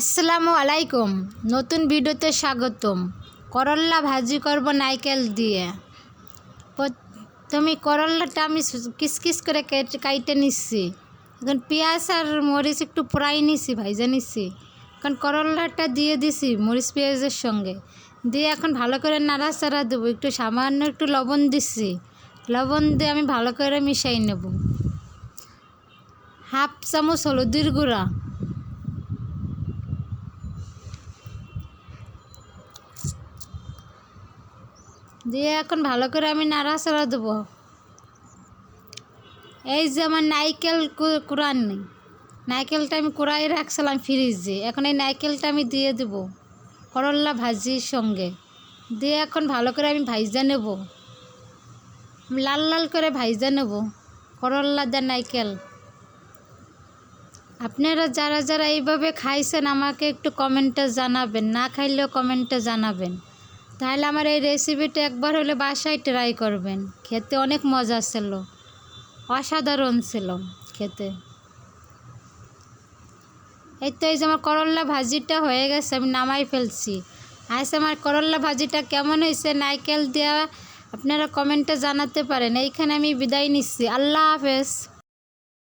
আসসালামু আলাইকুম। নতুন ভিডিওতে স্বাগতম। করল্লা ভাজি করব নাইকেল দিয়ে। তুমি করল্লাটা আমি কিস কিস করে কাইটে নিচ্ছি। এখন পেঁয়াজ আর মরিচ একটু ফ্রাই নিছি ভাইজা নিচ্ছি। এখন করল্লাটা দিয়ে দিছি মরিচ পেঁয়াজের সঙ্গে। দিয়ে এখন ভালো করে নাড়াচাড়া দেবো। একটু সামান্য একটু লবণ দিচ্ছি। লবণ দিয়ে আমি ভালো করে মিশাই নেব। হাফ চামচ হলুদের গুঁড়া। দিয়ে এখন ভালো করে আমি নাড়া নাড়াচাড়া দেবো। এই যে আমার নাইকেল কোরআন নেই। নাইকেলটা আমি কোড়াই রাখছিলাম ফ্রিজে। এখন এই নাইকেলটা আমি দিয়ে দেব করল্লা ভাজির সঙ্গে। দিয়ে এখন ভালো করে আমি ভাইজা নেব। লাল লাল করে ভাইজা নেব করল্লা দা নাইকেল। আপনারা যারা যারা এইভাবে খাইছেন আমাকে একটু কমেন্টে জানাবেন, না খাইলেও কমেন্টে জানাবেন। তাহলে আমার এই রেসিপিটা একবার হলে বাসায় ট্রাই করবেন। খেতে অনেক মজা ছিল। অসাধারণ ছিল খেতে। এই তো এই যে আমার করল্লা ভাজিটা হয়ে গেছে, আমি নামাই ফেলছি। আজ আমার করল্লা ভাজিটা কেমন হয়েছে নাইকেল দেওয়া আপনারা কমেন্টে জানাতে পারেন। এইখানে আমি বিদায় নিচ্ছি। আল্লাহ হাফেজ।